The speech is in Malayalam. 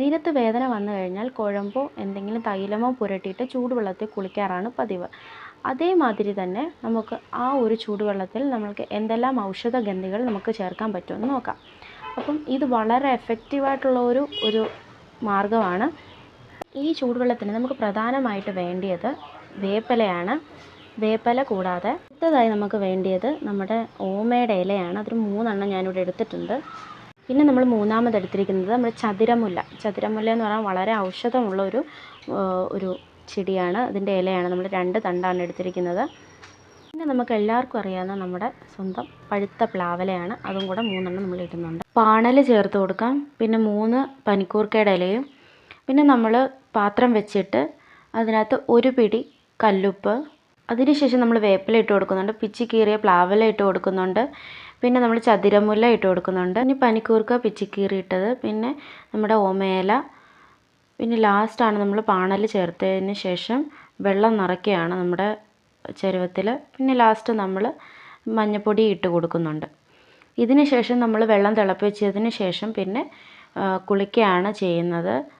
ശരീരത്ത് വേദന വന്നു കഴിഞ്ഞാൽ കുഴമ്പോ എന്തെങ്കിലും തൈലമോ പുരട്ടിയിട്ട് ചൂടുവെള്ളത്തിൽ കുളിക്കാറാണ് പതിവ്. അതേമാതിരി തന്നെ നമുക്ക് ആ ഒരു ചൂടുവെള്ളത്തിൽ നമുക്ക് എന്തെല്ലാം ഔഷധ ഗന്ധികൾ നമുക്ക് ചേർക്കാൻ പറ്റുമെന്ന് നോക്കാം. അപ്പം ഇത് വളരെ എഫക്റ്റീവായിട്ടുള്ള ഒരു ഒരു മാർഗമാണ്. ഈ ചൂടുവെള്ളത്തിന് നമുക്ക് പ്രധാനമായിട്ട് വേണ്ടിയത് വേപ്പിലയാണ്. വേപ്പില കൂടാതെ അടുത്തതായി നമുക്ക് വേണ്ടിയത് നമ്മുടെ ഓമയുടെ ഇലയാണ്. അതൊരു മൂന്നെണ്ണം ഞാനിവിടെ എടുത്തിട്ടുണ്ട്. പിന്നെ നമ്മൾ മൂന്നാമത് എടുത്തിരിക്കുന്നത് നമ്മൾ ചതുരമുല്ല. ചതുരമുല്ല എന്ന് പറഞ്ഞാൽ വളരെ ഔഷധമുള്ള ഒരു ഒരു ചെടിയാണ്. അതിന്റെ ഇലയാണ്. നമ്മൾ രണ്ട് തണ്ടാണ് എടുത്തിരിക്കുന്നത്. പിന്നെ നമുക്ക് എല്ലാവർക്കും അറിയാവുന്ന നമ്മുടെ സ്വന്തം പഴുത്ത പ്ലാവലയാണ്. അതും കൂടെ മൂന്നെണ്ണം നമ്മൾ ഇടുന്നുണ്ട്. പാണൽ ചേർത്ത് കൊടുക്കാം. പിന്നെ മൂന്ന് പനിക്കൂർക്കയുടെ ഇലയും. പിന്നെ നമ്മൾ പാത്രം വെച്ചിട്ട് അതിനകത്ത് ഒരു പിടി കല്ലുപ്പ്. അതിനുശേഷം നമ്മൾ വേപ്പില ഇട്ട് കൊടുക്കുന്നുണ്ട്. പിച്ചി കീറിയ പ്ലാവല ഇട്ട് കൊടുക്കുന്നുണ്ട്. പിന്നെ നമ്മൾ ചതിരമുല്ല ഇട്ട് കൊടുക്കുന്നുണ്ട്. ഇനി പനിക്കൂർക്ക പിച്ചിക്കീറി ഇട്ടത്. പിന്നെ നമ്മുടെ ഓമേല പിന്നെ ലാസ്റ്റാണ് നമ്മൾ പാണൽ ചേർത്തതിന് ശേഷം വെള്ളം നിറയ്ക്കുകയാണ് നമ്മുടെ ചരുവത്തിൽ. പിന്നെ ലാസ്റ്റ് നമ്മൾ മഞ്ഞൾപ്പൊടി ഇട്ട് കൊടുക്കുന്നുണ്ട്. ഇതിന് ശേഷം നമ്മൾ വെള്ളം തിളപ്പിച്ചതിന് ശേഷം പിന്നെ കുളിക്കുകയാണ് ചെയ്യുന്നത്.